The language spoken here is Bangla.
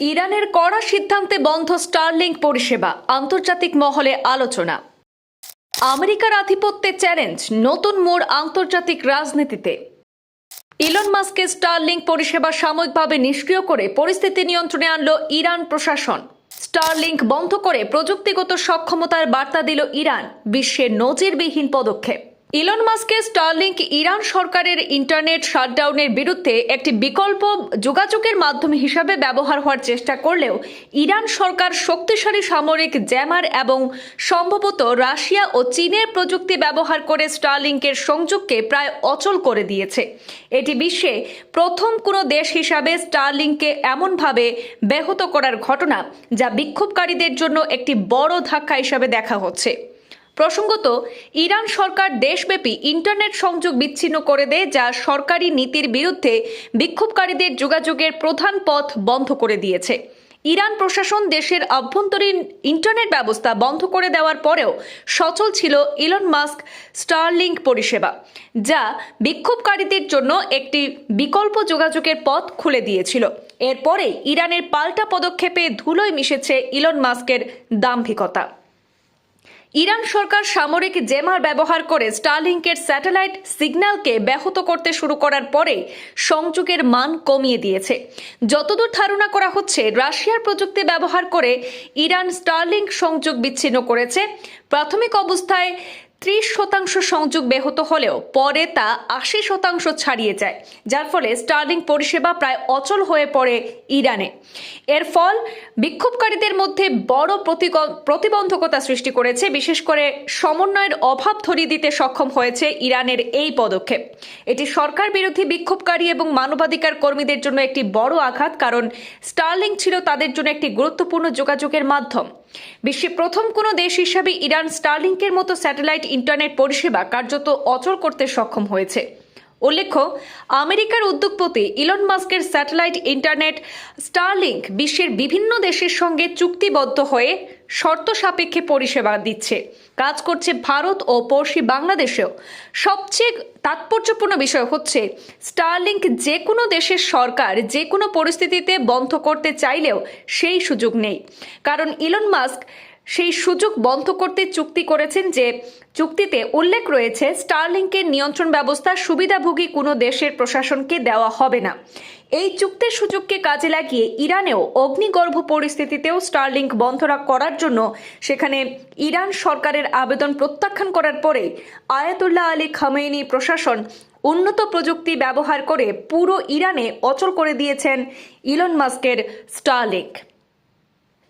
ইরানের কড়া সিদ্ধান্তে বন্ধ স্টারলিংক পরিষেবা, আন্তর্জাতিক মহলে আলোচনা। আমেরিকার আধিপত্যে চ্যালেঞ্জ, নতুন মোড় আন্তর্জাতিক রাজনীতিতে। ইলন মাস্কের স্টারলিংক পরিষেবা সাময়িকভাবে নিষ্ক্রিয় করে পরিস্থিতি নিয়ন্ত্রণে আনল ইরান প্রশাসন। স্টারলিংক বন্ধ করে প্রযুক্তিগত সক্ষমতার বার্তা দিল ইরান, বিশ্বের নজিরবিহীন পদক্ষেপ। ইলন মাস্কের স্টারলিংক ইরান সরকারের ইন্টারনেট শাটডাউনের বিরুদ্ধে একটি বিকল্প যোগাযোগের মাধ্যম হিসাবে ব্যবহার হওয়ার চেষ্টা করলেও ইরান সরকার শক্তিশালী সামরিক জ্যামার এবং সম্ভবত রাশিয়া ও চীনের প্রযুক্তি ব্যবহার করে স্টারলিংকের সংযোগকে প্রায় অচল করে দিয়েছে। এটি বিশ্বে প্রথম কোনো দেশ হিসাবে স্টারলিংকে এমনভাবে ব্যাহত করার ঘটনা যা বিক্ষোভকারীদের জন্য একটি বড় ধাক্কা হিসাবে দেখা হচ্ছে। প্রসঙ্গত, ইরান সরকার দেশব্যাপী ইন্টারনেট সংযোগ বিচ্ছিন্ন করে দেয়, যা সরকারি নীতির বিরুদ্ধে বিক্ষোভকারীদের যোগাযোগের প্রধান পথ বন্ধ করে দিয়েছে। ইরান প্রশাসন দেশের অভ্যন্তরীণ ইন্টারনেট ব্যবস্থা বন্ধ করে দেওয়ার পরেও সচল ছিল ইলন মাস্ক স্টারলিংক পরিষেবা, যা বিক্ষোভকারীদের জন্য একটি বিকল্প যোগাযোগের পথ খুলে দিয়েছিল। এরপরে ইরানের পাল্টা পদক্ষেপে ধুলোয় মিশেছে ইলন মাস্কের দাম্ভিকতা। ইরান সরকার সামরিক জেমার ব্যবহার করে স্টারলিংকের স্যাটেলাইট সিগন্যালকে ব্যাহত করতে শুরু করার পরে সংযোগের মান কমিয়ে দিয়েছে। যতদূর ধারণা করা হচ্ছে, রাশিয়ার প্রযুক্তি ব্যবহার করে ইরান স্টারলিংক সংযোগ বিচ্ছিন্ন করেছে। প্রাথমিক অবস্থায় ত্রিশ শতাংশ সংযোগ ব্যাহত হলেও পরে তা আশি শতাংশ ছাড়িয়ে যায়, যার ফলে স্টার্লিং পরিষেবা প্রায় অচল হয়ে পড়ে ইরানে। এর ফল, বিক্ষোভকারীদের মধ্যে বড় প্রতিবন্ধকতা সৃষ্টি করেছে, বিশেষ করে সমন্বয়ের অভাব ধরিয়ে দিতে সক্ষম হয়েছে ইরানের এই পদক্ষেপ। এটি সরকার বিরোধী বিক্ষোভকারী এবং মানবাধিকার কর্মীদের জন্য একটি বড় আঘাত, কারণ স্টার্লিং ছিল তাদের জন্য একটি গুরুত্বপূর্ণ যোগাযোগের মাধ্যম। বিশ্বে প্রথম কোনো দেশ হিসাবে ইরান স্টারলিংকের মতো স্যাটেলাইট ইন্টারনেট পরিষেবা কার্যত অচল করতে সক্ষম হয়েছে। উল্লেখ্য, আমেরিকার উদ্যোগপতি ইলন মাস্কের স্যাটেলাইট ইন্টারনেট স্টারলিংক বিশ্বের বিভিন্ন দেশের সঙ্গে চুক্তিবদ্ধ হয়ে শর্ত সাপেক্ষে পরিষেবা দিচ্ছে। কাজ করছে ভারত ও পড়শি বাংলাদেশেও। সবচেয়ে তাৎপর্যপূর্ণ বিষয় হচ্ছে, স্টারলিংক যে কোনো দেশের সরকার যে কোনো পরিস্থিতিতে বন্ধ করতে চাইলেও সেই সুযোগ নেই। কারণ ইলন মাস্ক সেই সুযোগ বন্ধ করতে চুক্তি করেছেন যে চুক্তিতে উল্লেখ রয়েছে স্টারলিংকের নিয়ন্ত্রণ ব্যবস্থা সুবিধাভোগী কোনো দেশের প্রশাসনকে দেওয়া হবে না। এই চুক্তির সুযোগকে কাজে লাগিয়ে ইরানেও অগ্নিগর্ভ পরিস্থিতিতেও স্টারলিংক বন্ধ করার জন্য সেখানে ইরান সরকারের আবেদন প্রত্যাখ্যান করার পরে আয়াতুল্লাহ আলী খামেইনি প্রশাসন উন্নত প্রযুক্তি ব্যবহার করে পুরো ইরানে অচল করে দিয়েছেন ইলন মাস্কের স্টারলিংক